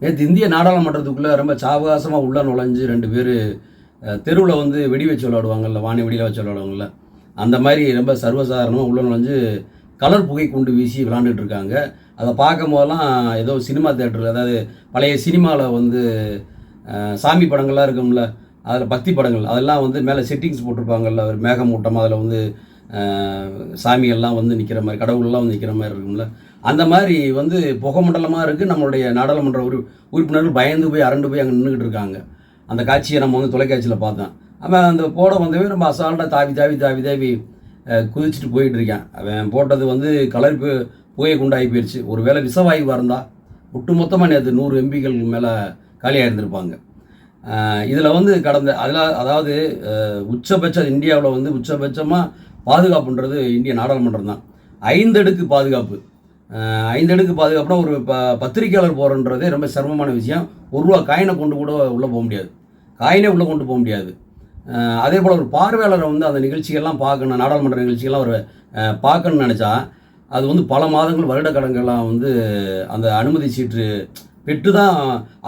நேற்று இந்திய நாடாளுமன்றத்துக்குள்ளே ரொம்ப சாவகாசமாக உள்ளே நுழைஞ்சு ரெண்டு பேர் தெருவில் வந்து வெடி வச்சு விளையாடுவாங்கல்ல வாணி வெடியில் வச்சு விளையாடுவாங்கல்ல அந்த மாதிரி ரொம்ப சர்வசாதாரணமாக உள்ள நுழைஞ்சு கலர் புகை கொண்டு வீசி விளாண்டுட்டு இருக்காங்க. அதை பார்க்கும் போதெல்லாம் ஏதோ சினிமா தேட்டரில் அதாவது பழைய சினிமாவில் வந்து சாமி படங்கள்லாம் இருக்கும்ல அதில் பக்தி படங்கள் அதெல்லாம் வந்து மேலே செட்டிங்ஸ் போட்டிருப்பாங்கல்ல ஒரு மேகமூட்டம் அதில் வந்து சாமிகள்லாம் வந்து நிற்கிற மாதிரி கடவுள்லாம் வந்து நிற்கிற மாதிரி இருக்கும்ல அந்த மாதிரி வந்து புகை மண்டலமாக இருக்குது நம்மளுடைய நாடாளுமன்ற உறு உறுப்பினர்கள் பயந்து போய் அரண்டு போய் அங்கே நின்றுக்கிட்டு இருக்காங்க. அந்த காட்சியை நம்ம வந்து தொலைக்காட்சியில் பார்த்தோம். அவன் அந்த போட வந்தவே நம்ம அசால்ட்டாக தாவி தாவி தாவி தாவி குதிச்சுட்டு போயிட்டு இருக்கேன். அவன் போட்டது வந்து கலர் பு- புகையை குண்டாகி போயிடுச்சு ஒரு வேளை விசவாயுவாக இருந்தால் ஒட்டுமொத்தமாக நேற்று நூறு எம்பிகள் மேலே காலியாக இருந்திருப்பாங்க இதில் வந்து கடந்த அதில் அதாவது உச்சபட்ச இந்தியாவில் வந்து உச்சபட்சமாக பாதுகாப்புன்றது இந்திய நாடாளுமன்றம் தான். ஐந்தடுக்கு பாதுகாப்பு. ஐந்தடுக்கு பாதுகாப்புனா ஒரு ப பத்திரிக்கையாளர் போகிறன்றதே ரொம்ப சிரமமான விஷயம். ஒரு ரூபா காயினை கொண்டு கூட உள்ளே போக முடியாது. காயினே உள்ளே கொண்டு போக முடியாது. அதே போல் ஒரு பார்வையாளரை வந்து அந்த நிகழ்ச்சிகள்லாம் பார்க்கணும் நாடாளுமன்ற நிகழ்ச்சிகள்லாம் ஒரு பார்க்கணும்னு நினச்சா அது வந்து பல மாதங்கள் வருடக்கடங்கள்லாம் வந்து அந்த அனுமதி சீட்டு பெற்று தான்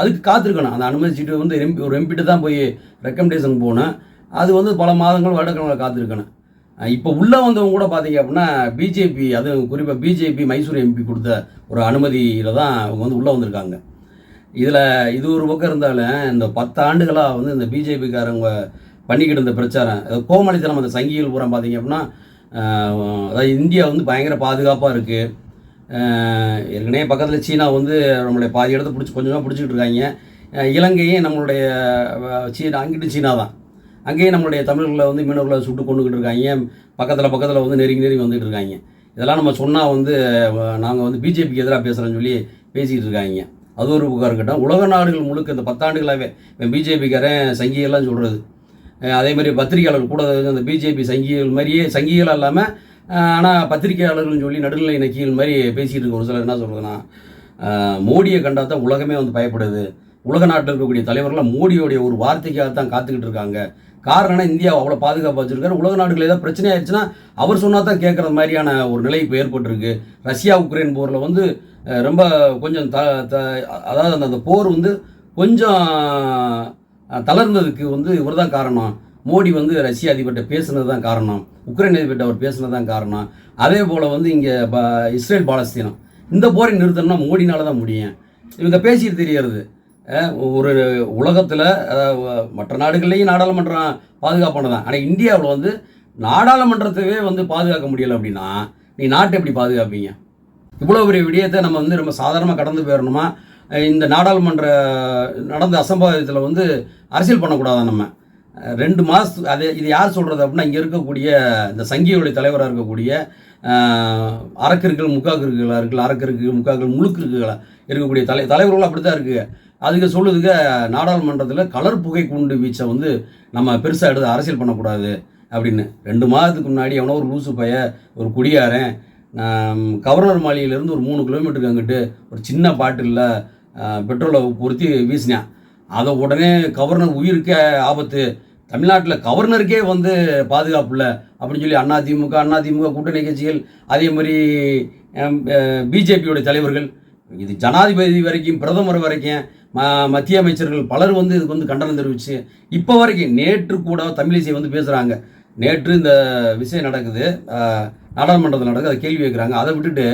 அதுக்கு காத்திருக்கணும். அந்த அனுமதி சீட்டு வந்து எம்பி ஒரு எம்பிட்டு தான் போய் ரெக்கமெண்டேஷன் போனேன் அது வந்து பல மாதங்கள் வருடக்கணக்கில் காத்திருக்கணும். இப்போ உள்ளே வந்தவங்க கூட பார்த்தீங்க அப்படின்னா பிஜேபி அதுவும் குறிப்பாக பிஜேபி மைசூர் எம்பி கொடுத்த ஒரு அனுமதியில் தான் அவங்க வந்து உள்ளே வந்திருக்காங்க. இதில் இது ஒரு பக்கம் இருந்தாலும் இந்த பத்து ஆண்டுகளாக வந்து இந்த பிஜேபிக்காரங்க பண்ணிக்கிட்டு இருந்த பிரச்சாரம் அது கோமளித்தனம் அந்த சங்கிகள் பூரா பார்த்தீங்க அப்படின்னா அதாவது இந்தியா வந்து பயங்கர பாதுகாப்பாக இருக்குது ஏற்கனவே பக்கத்தில் சீனா வந்து நம்மளுடைய பாதி இடத்த பிடிச்சி கொஞ்சமாக பிடிச்சிக்கிட்டு இருக்காங்க. இலங்கையும் நம்மளுடைய சீனா அங்கிட்டு சீனா தான். அங்கேயும் நம்மளுடைய தமிழர்களை வந்து மீனவர்களை சுட்டு கொண்டுக்கிட்டு இருக்காங்க. பக்கத்தில் பக்கத்தில் வந்து நெருங்கி நெருங்கி வந்துகிட்டு இருக்காங்க. இதெல்லாம் நம்ம சொன்னால் வந்து நாங்கள் வந்து பிஜேபிக்கு எதிராக பேசுகிறோன்னு சொல்லி பேசிக்கிட்டு இருக்காங்க. அது ஒரு புகார் இருக்கட்டும். உலக நாடுகள் முழுக்க இந்த பத்தாண்டுகளாகவே பிஜேபிக்காரன் சங்கியெல்லாம் சொல்கிறது அதே மாதிரி பத்திரிகையாளர்கள் கூட அந்த பிஜேபி சங்கிகள் மாதிரியே சங்கிகள் இல்லாமல் ஆனால் பத்திரிகையாளர்கள்னு சொல்லி நடுநிலை நக்கிகள் மாதிரி பேசிகிட்டு இருக்க ஒரு சிலர் என்ன சொல்கிறதுனா மோடியை கண்டா தான் உலகமே வந்து பயப்படுது. உலக நாட்டில் இருக்கக்கூடிய தலைவர்கள்லாம் மோடியோடைய ஒரு வார்த்தைக்காக தான் காத்துக்கிட்டு இருக்காங்க. காரணம் இந்தியாவை இந்தியா அவ்வளோ பாதுகாப்பாக வச்சுருக்காரு. உலக நாடுகள் ஏதாவது பிரச்சனை ஆயிடுச்சுன்னா அவர் சொன்னால் தான் கேட்குற மாதிரியான ஒரு நிலை இப்போ ஏற்பட்டிருக்கு. ரஷ்யா உக்ரைன் போரில் வந்து ரொம்ப கொஞ்சம் த த அதாவது அந்த அந்த போர் வந்து கொஞ்சம் தளர்ந்ததுக்கு வந்து இவர் தான் காரணம். மோடி வந்து ரஷ்ய அதிபர்கிட்ட பேசுனது தான் காரணம். உக்ரைன் அதிபர்கிட்ட அவர் பேசுனது தான் காரணம். அதே போல் வந்து இங்கே ப இஸ்ரேல் பாலஸ்தீனம். இந்த போரை நிறுத்தணும்னா மோடினால தான் முடியும். இவங்க பேசிட்டு தெரியறது. ஒரு உலகத்தில் மற்ற நாடுகள்லேயும் நாடாளுமன்றம் பாதுகாப்பானதான் ஆனால் இந்தியாவில் வந்து நாடாளுமன்றத்தவே வந்து பாதுகாக்க முடியலை அப்படின்னா நீ நாட்டை எப்படி பாதுகாப்பீங்க? இவ்வளோ பெரிய விடயத்தை நம்ம வந்து ரொம்ப சாதாரணமாக கடந்து போயிடணுமா? இந்த நாடாளுமன்ற நடந்த அசம்பாவிதத்தில் வந்து அரசியல் பண்ணக்கூடாதா நம்ம? ரெண்டு மாதத்து அது இது யார் சொல்கிறது அப்படின்னா இங்கே இருக்கக்கூடிய இந்த சங்கிகளுடைய தலைவராக இருக்கக்கூடிய அஹ், அரக்கிற்குகள் முக்காக்கிற்குகளாக இருக்குல்ல அரக்கிற்கு முக்காக்கள் முழுக்கிற்குகளாக இருக்கக்கூடிய தலை தலைவர்கள் அப்படி தான் இருக்குது அதுக்கு சொல்லுதுங்க நாடாளுமன்றத்தில் கலர் புகை குண்டு வீச்சை வந்து நம்ம பெருசாக எடுத்து அரசியல் பண்ணக்கூடாது அப்படின்னு. ரெண்டு மாதத்துக்கு முன்னாடி எவனோ ஒரு லூசு பைய ஒரு குடியாரன் கவர்னர் மாளிகையிலேருந்து ஒரு மூணு கிலோமீட்டருக்கு அங்கிட்டு ஒரு சின்ன பாட்டிலில் பெட்ரோலை பொருத்தி வீசினேன். அதை உடனே கவர்னர் உயிருக்கே ஆபத்து. தமிழ்நாட்டில் கவர்னருக்கே வந்து பாதுகாப்பு இல்லை அப்படின்னு சொல்லி அண்ணா திமுக அண்ணா திமுக கூட்டணி கட்சிகள் அதே மாதிரி பிஜேபியோட தலைவர்கள் இது ஜனாதிபதி வரைக்கும் பிரதமர் வரைக்கும் ம மத்திய அமைச்சர்கள் பலர் வந்து இதுக்கு வந்து கண்டனம் தெரிவிச்சு இப்போ வரைக்கும் நேற்று கூட தமிழிசை வந்து பேசுகிறாங்க நேற்று இந்த விஷயம் நடக்குது நாடாளுமன்றத்தில் நடக்குது அதை கேள்வி வைக்கிறாங்க அதை விட்டுட்டு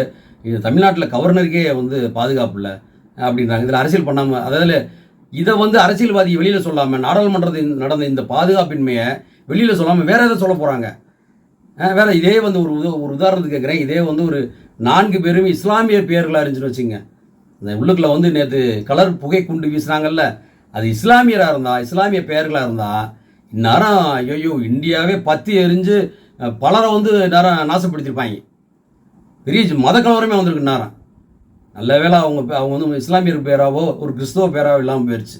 இது தமிழ்நாட்டில் கவர்னருக்கே வந்து பாதுகாப்பு இல்லை அப்படின்றாங்க. இதில் அரசியல் பண்ணாமல் அதாவது இதை வந்து அரசியல்வாதி வெளியில் சொல்லாமல் நாடாளுமன்றத்தில் நடந்த இந்த பாதுகாப்பின்மையை வெளியில் சொல்லாமல் வேறு எதை சொல்ல போகிறாங்க வேறு இதே வந்து ஒரு உத ஒரு உதாரணத்துக்கு கேட்குறேன் இதே வந்து ஒரு நான்கு பேரும் இஸ்லாமிய பேர்களாக இருந்துச்சுன்னு வச்சுங்க. இந்த உள்ளுக்குள்ள வந்து நேற்று கலர் புகை குண்டு வீசினாங்கல்ல அது இஸ்லாமியராக இருந்தால் இஸ்லாமிய பெயர்களாக இருந்தால் இந்நேரம் ஐயோ இந்தியாவே பத்தி எரிஞ்சு பலரை வந்து நேரம் நாசப்படுத்தியிருப்பாங்க பெரிய மத கலவரமே வந்திருக்கு நேரம் நல்ல வேளை அவங்க பே- அவங்க வந்து இஸ்லாமியர் பேராவோ ஒரு கிறிஸ்தவ பேராவோ இல்லாமல் போயிடுச்சு